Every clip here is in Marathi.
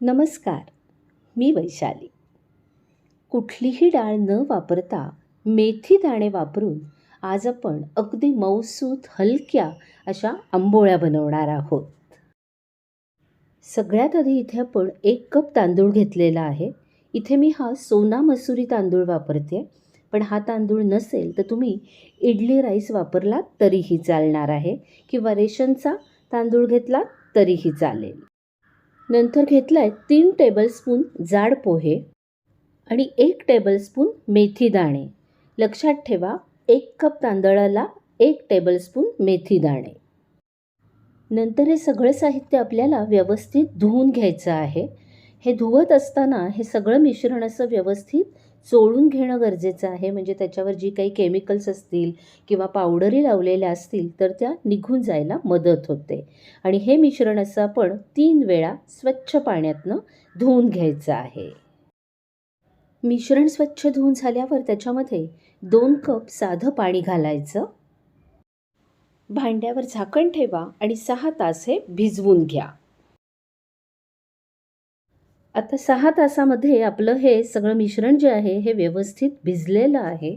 नमस्कार मी वैशाली. कुठलीही डाळ न वापरता मेथी दाणे वापरून आज आपण अगदी मऊसूत हलक्या अशा आंबोळ्या बनवणार आहोत. सगळ्यात आधी इथे आपण एक कप तांदूळ घेतलेला आहे. इथे मी हा सोना मसुरी तांदूळ वापरते. पण हा तांदूळ नसेल तर तुम्ही इडली राईस वापरलात तरीही चालणार आहे किंवा रेशनचा तांदूळ घेतला तरीही चालेल. नंतर घेतला आहे तीन टेबलस्पून जाड पोहे आणि एक टेबलस्पून मेथी दाणे. लक्षात ठेवा एक कप तांदळाला एक टेबलस्पून मेथी दाणे. नंतर हे सगळं साहित्य आपल्याला व्यवस्थित धुवून घ्यायचं आहे. हे धुवत असताना हे सगळं मिश्रण असं व्यवस्थित चोळून घेणं गरजेचं आहे. म्हणजे त्याच्यावर जी काही केमिकल्स असतील किंवा पावडरी लावलेल्या असतील तर त्या निघून जायला मदत होते. आणि हे मिश्रण असं आपण तीन वेळा स्वच्छ पाण्यातनं धुवून घ्यायचं आहे. मिश्रण स्वच्छ धुवून झाल्यावर त्याच्यामध्ये दोन कप साधं पाणी घालायचं. भांड्यावर झाकण ठेवा आणि सहा तास हे भिजवून घ्या. आता सहा तासामध्ये आपलं हे सगळं मिश्रण जे आहे हे व्यवस्थित भिजलेलं आहे.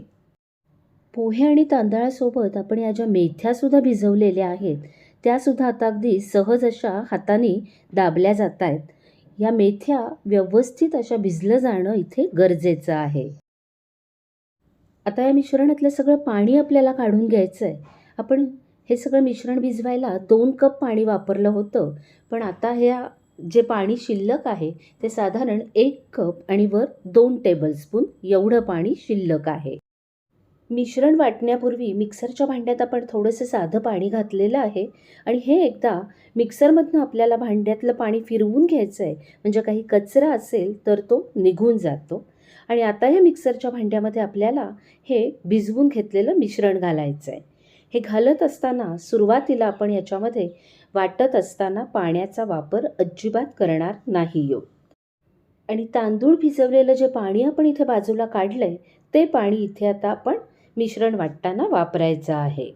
पोहे आणि तांदळासोबत आपण या ज्या मेथ्यासुद्धा भिजवलेल्या आहेत त्यासुद्धा आता अगदी सहज अशा हाताने दाबल्या जात आहेत या मेथ्या व्यवस्थित अशा भिजलं जाणं इथे गरजेचं आहे. आता या मिश्रणातलं सगळं पाणी आपल्याला काढून घ्यायचं आहे आपण हे सगळं मिश्रण भिजवायला दोन कप पाणी वापरलं होतं पण आता ह्या जे पाणी शिल्लक आहे ते साधारण एक कप आणि वर दोन टेबलस्पून एवढं पाणी शिल्लक आहे. मिश्रण वाटण्यापूर्वी मिक्सरच्या भांड्यात आपण थोडंसं साधं पाणी घातलेलं आहे आणि हे एकदा मिक्सरमधनं आपल्याला भांड्यातलं पाणी फिरवून घ्यायचं आहे म्हणजे काही कचरा असेल तर तो निघून जातो. आणि आता या मिक्सरच्या भांड्यामध्ये आपल्याला हे भिजवून घेतलेलं मिश्रण घालायचं आहे हे घालत असताना सुरुवातीला आपण याच्यामध्ये वाटत असताना पाण्याचा वापर अजिबात करणार नाही योग आणि तांदूळ भिजवलेलं जे पाणी आपण इथे बाजूला काढलं आहे ते पाणी इथे आता आपण मिश्रण वाटताना वापरायचं आहे.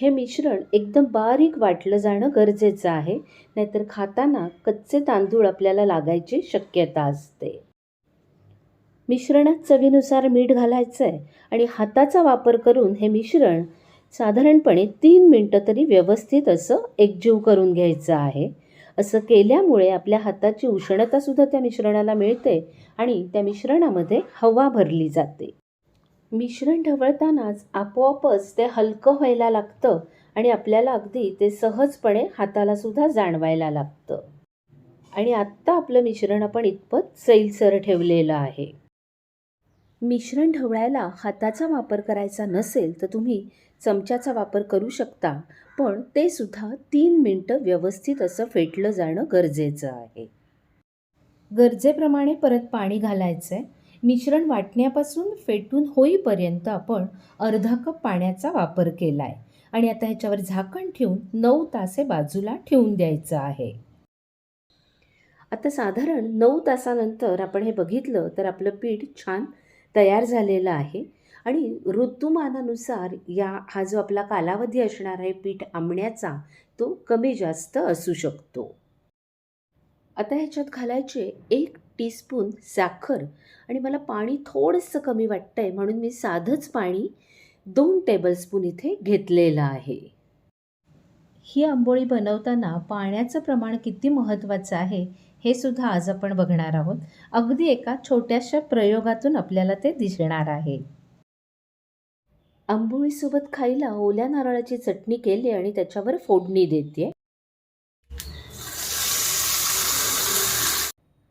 हे मिश्रण एकदम बारीक वाटलं जाणं गरजेचं आहे नाहीतर खाताना कच्चे तांदूळ आपल्याला लागायची शक्यता असते. मिश्रणात चवीनुसार मीठ घालायचं आहे आणि हाताचा वापर करून हे मिश्रण साधारणपणे तीन मिनटं तरी व्यवस्थित असं एकजीव करून घ्यायचं आहे. असं केल्यामुळे आपल्या हाताची उष्णतासुद्धा त्या मिश्रणाला मिळते आणि त्या मिश्रणामध्ये हवा भरली जाते. मिश्रण ढवळतानाच आपोआपच ते हलकं व्हायला लागतं आणि आपल्याला अगदी ते सहजपणे हातालासुद्धा जाणवायला लागतं. आणि आत्ता आपलं मिश्रण आपण इतपत सैलसर ठेवलेलं आहे. मिश्रण ढवळायला हाताचा वापर करायचा नसेल तर तुम्ही चमच्याचा वापर करू शकता. पण ते सुद्धा तीन मिनटं व्यवस्थित असं फेटलं जाणं गरजेचं आहे. गरजेप्रमाणे परत पाणी घालायचं आहे मिश्रण वाटण्यापासून फेटून होईपर्यंत आपण अर्धा कप पाण्याचा वापर केला आहे आणि आता ह्याच्यावर झाकण ठेवून नऊ तासे बाजूला ठेवून द्यायचं आहे. आता साधारण नऊ तासानंतर आपण हे बघितलं तर आपलं पीठ छान तयार झालेलं आहे. आणि ऋतुमानानुसार या हा जो आपला कालावधी असणार आहे पीठ आंबण्याचा तो कमी जास्त असू शकतो. आता ह्याच्यात घालायचे एक टीस्पून साखर आणि मला पाणी थोडंसं कमी वाटतं आहे म्हणून मी साधंच पाणी दोन टेबलस्पून इथे घेतलेलं आहे. ही आंबोळी बनवताना पाण्याचं प्रमाण किती महत्त्वाचं आहे हे सुद्धा आज आपण बघणार आहोत. अगदी एका छोट्याशा प्रयोगातून आपल्याला ते दिसणार आहे. आंबोळीसोबत खायला ओल्या नारळाची चटणी केली आणि त्याच्यावर फोडणी देते.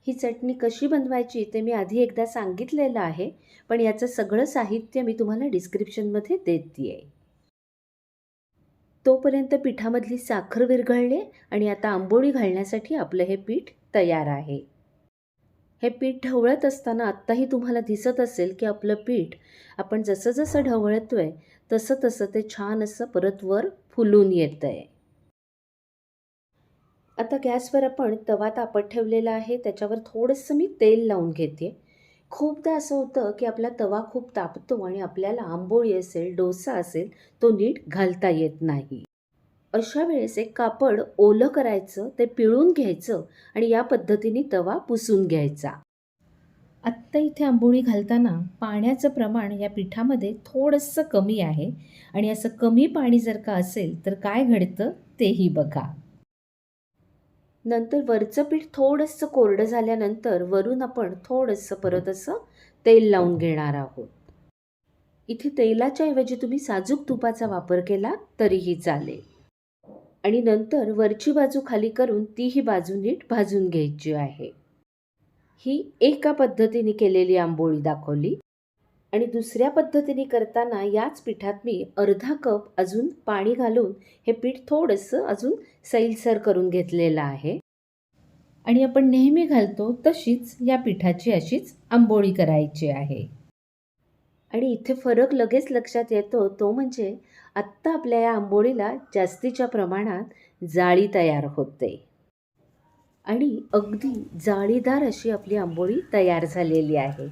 ही चटणी कशी बनवायची ते मी आधी एकदा सांगितलेलं आहे पण याचं सगळं साहित्य मी तुम्हाला डिस्क्रिप्शनमध्ये देते आहे तोपर्यंत पिठामधली साखर विरघळले आणि आता आंबोळी घालण्यासाठी आपलं हे पीठ तयार आहे. हे पीठ ढवळत असताना आत्ताही तुम्हाला दिसत असेल की आपलं पीठ आपण जसं जसं ढवळतो आहे तसं तसं ते छान असं परत वर फुलून येतं आहे आता गॅसवर आपण तवा तापत ठेवलेला आहे. त्याच्यावर थोडंसं मी तेल लावून घेते. खूपदा असं होतं की आपला तवा खूप तापतो आणि आपल्याला आंबोळी असेल डोसा असेल तो नीट घालता येत नाही. अशा वेळेस एक कापड ओलं करायचं ते पिळून घ्यायचं आणि या पद्धतीने तवा पुसून घ्यायचा. आत्ता इथे आंबोळी घालताना पाण्याचं प्रमाण या पिठामध्ये थोडंसं कमी आहे आणि असं कमी पाणी जर का असेल तर काय घडतं तेही बघा. नंतर वरचं पीठ थोडंसं कोरडं झाल्यानंतर वरून आपण थोडंसं परत असं तेल लावून घेणार आहोत. इथे तेलाच्या ऐवजी तुम्ही साजूक तुपाचा वापर केला तरीही चालेल. आणि नंतर वरची बाजू खाली करून तीही बाजू नीट भाजून घ्यायची आहे. ही एका पद्धतीने केलेली आंबोळी दाखवली आणि दुसऱ्या पद्धतीने करताना याच पिठात मी अर्धा कप अजून पाणी घालून हे पीठ थोडंसं अजून सैलसर करून घेतलेलं आहे. आणि आपण नेहमी घालतो तशीच या पिठाची अशीच आंबोळी करायची आहे. आणि इथे फरक लगेच लक्षात येतो तो म्हणजे आत्ता आपल्या या आंबोळीला जास्तीच्या प्रमाणात जाळी तयार होते. आणि अगदी जाळीदार अशी आपली आंबोळी तयार झालेली आहे.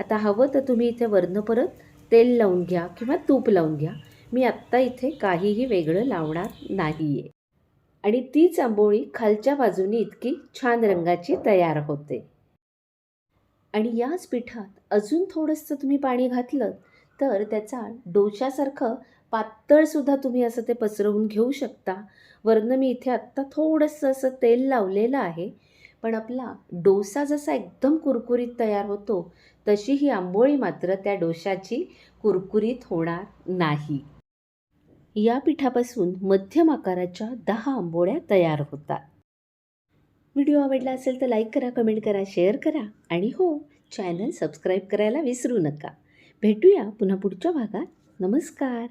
आता हवं तर तुम्ही इथे वरनं परत तेल लावून घ्या किंवा तूप लावून घ्या. मी आत्ता इथे काहीही वेगळं लावणार नाही आहे आणि तीच आंबोळी खालच्या बाजूनी इतकी छान रंगाची तयार होते. आणि याच पिठात अजून थोडंसं तुम्ही पाणी घातलं तर त्याचा डोशासारखं पातळसुद्धा तुम्ही असं ते पसरवून घेऊ शकता. वरनं मी इथे आत्ता थोडंसं असं तेल लावलेलं आहे पण आपला डोसा जसा एकदम कुरकुरीत तयार होतो तशी ही आंबोळी मात्र त्या डोशाची कुरकुरीत होणार नाही. या पिठापासून मध्यम आकाराच्या दहा आंबोळ्या तयार होतात. व्हिडिओ आवडला असेल तर लाईक करा कमेंट करा शेअर करा. आणि हो चॅनल सबस्क्राईब करायला विसरू नका. भेटूया पुन्हा पुढच्या भागात. नमस्कार.